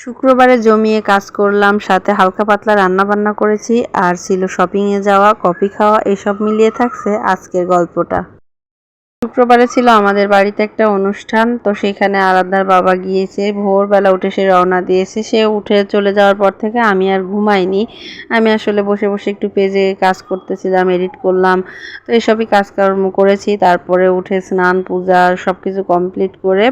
শুক্রবারে জমিয়ে কাজ করলাম, সাথে হালকা পাতলা রান্না বান্না করেছি, আর ছিল শপিংয়ে যাওয়া, কফি খাওয়া, এসব মিলিয়ে থাকছে আজকের গল্পটা। শুক্রবারে ছিল আমাদের বাড়িতে একটা অনুষ্ঠান, তো সেখানে আরাধ্যার বাবা গিয়েছে, ভোরবেলা উঠে সে রওনা দিয়েছে, সে উঠে চলে যাওয়ার পর থেকে আমি আর ঘুমাইনি। আমি আসলে বসে বসে একটু পেজে কাজ করতেছিলাম, এডিট করলাম, তো এসবই কাজকর্ম করেছি, তারপরে উঠে স্নান, পূজা সব কিছু কমপ্লিট করে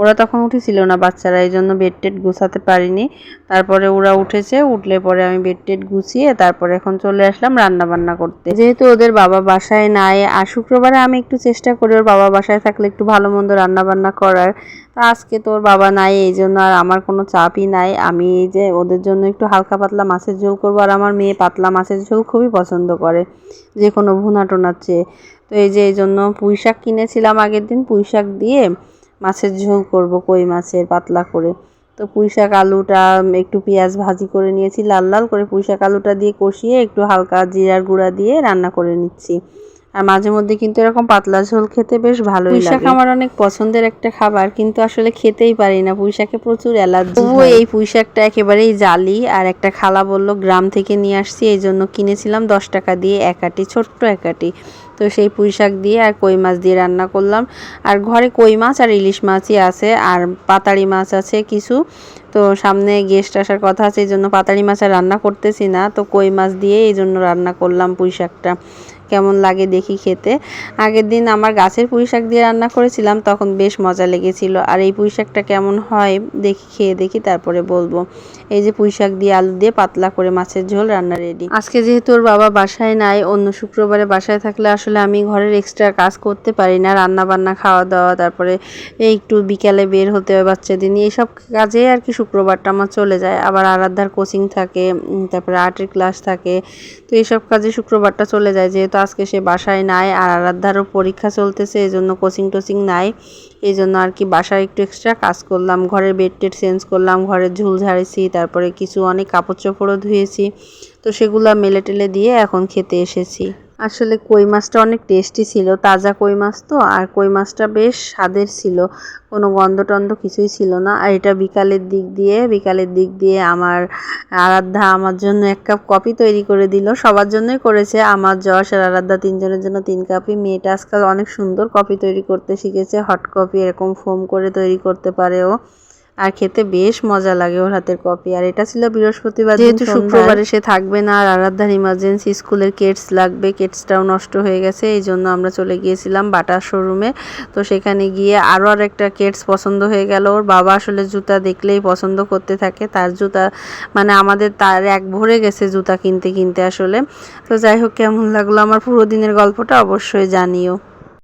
ওরা তখন উঠেছিল না, বাচ্চারা এই জন্য বেড টেড গুছাতে পারিনি। তারপরে ওরা উঠেছে, উঠলে পরে আমি বেড টেড গুছিয়ে তারপরে এখন চলে আসলাম রান্না বান্না করতে। যেহেতু ওদের বাবা বাসায় নাই, আর শুক্রবারে আমি একটু চেষ্টা করি ওর বাবা বাসায় থাকলে একটু ভালো মন্দ রান্না বান্না করার। তা আজকে তো ওর বাবা নাই, এই জন্য আর আমার কোনো চাপই নাই। আমি এই যে ওদের জন্য একটু হালকা পাতলা মাছের ঝোল করব, আর আমার মেয়ে পাতলা মাছের ঝোল খুবই পছন্দ করে, যে কোনো ভুনা টোনার চেয়ে। তো এই যে এই জন্য পুঁই শাক কিনেছিলাম আগের দিন পুঁই শাক দিয়ে মাছের ঝোল করব, কই মাছের পাতলা করে। তো পুঁই শাক আলুটা একটু পেঁয়াজ ভাজি করে নিয়েছি, লাল লাল করে পুঁই শাক আলুটা দিয়ে কষিয়ে একটু হালকা জিরার গুঁড়া দিয়ে রান্না করে নিচ্ছি। আর মাঝে মধ্যে কিন্তু এরকম পাতলা ঝোল খেতে বেশ ভালোই লাগে। শাক আমার অনেক পছন্দের একটা খাবার কিন্তু আসলে খেতেই পারি না। পুঁই শাকে প্রচুর অ্যালার্জি তবুও এই পুঁই শাকটা একেবারেই জালি আর একটা খালা বলল গ্রাম থেকে নিয়ে আসছি এই জন্য কিনেছিলাম দশ টাকা দিয়ে একাটি ছোট্ট একাটি তো সেই পুঁই শাক দিয়ে আর কই মাছ দিয়ে রান্না করলাম। আর ঘরে কই মাছ আর ইলিশ মাছই আছে আর পাতাড়ি মাছ আছে কিছু। তো সামনে গেস্ট আসার কথা আছে এই জন্য পাতাড়ি মাছ আর রান্না করতেছি না। তো কই মাছ দিয়ে এই জন্য রান্না করলাম পুঁই শাকটা কেমন লাগে দেখি খেতে। আগের দিন আমার গাছের পুঁই শাক দিয়ে রান্না করেছিলাম, তখন বেশ মজা লেগেছিল। আর এই পুঁই শাকটা কেমন হয় দেখি, খেয়ে দেখি, তারপরে বলব। এই যে পুঁই শাক দিয়ে আলু দিয়ে পাতলা করে মাছের ঝোল রান্না রেডি আজকে যেহেতু ওর বাবা বাসায় নাই, অন্য শুক্রবারে বাসায় থাকলে আসলে আমি ঘরের এক্সট্রা কাজ করতে পারি না রান্না বান্না খাওয়া দাওয়া তারপরে এই একটু বিকালে বের হতে হয় বাচ্চাদের নিয়ে। এইসব কাজে আর কি শুক্রবারটা আমার চলে যায়। আবার আরাধ্যার কোচিং থাকে তারপরে আর্টের ক্লাস থাকে, তো এইসব কাজে শুক্রবারটা চলে যায়। যেহেতু আজকে সে বাসায় নাই আর আরাধ্যারও পরীক্ষা চলতেছে এই জন্য কোচিং টোচিং নাই। এই জন্য আর কি বাসায় একটু এক্সট্রা কাজ করলাম, ঘরের বেড টেড চেঞ্জ করলাম, ঘরের ঝুল ঝাড়েছি, তারপরে কিছু অনেক কাপড় চোপড়ও ধুয়েছি। তো সেগুলো মেলে টেলে দিয়ে এখন খেতে এসেছি। আসলে কই মাছটা অনেক টেস্টি ছিল, তাজা কই মাছ তো, আর কই মাছটা বেশ স্বাদের ছিল। কোনো গন্ধ টন্ধ কিছুই ছিল না। আর এটা বিকালের দিক দিয়ে, বিকালের দিক দিয়ে আমার আরাধ্যা আমার জন্য এক কাপ কফি তৈরি করে দিল। সবার জন্যই করেছে। আমার যশ আর আরাধ্যা তিনজনের জন্য তিন কাপই মেয়েটা আজকাল অনেক সুন্দর কফি তৈরি করতে শিখেছে। হট কফি এরকম ফোম করে তৈরি করতে পারে ও। আর খেতে বেশ মজা লাগে ওর হাতের কফি আর এটা ছিল বৃহস্পতিবার যেহেতু শুক্রবারে সে থাকবে না আর আরাধ্যার ইমার্জেন্সি স্কুলের কেটস লাগবে কেটসটাও নষ্ট হয়ে গেছে এই জন্য আমরা চলে গিয়েছিলাম বাটার শোরুমে তো সেখানে গিয়ে আরও আর একটা কেটস পছন্দ হয়ে গেল। ওর বাবা আসলে জুতা দেখলেই পছন্দ করতে থাকে। তার জুতা মানে আমাদের তার এক ভরে গেছে জুতা কিনতে কিনতে আসলে। তো যাই হোক কেমন লাগল আমার পুরো দিনের গল্পটা অবশ্যই জানিও।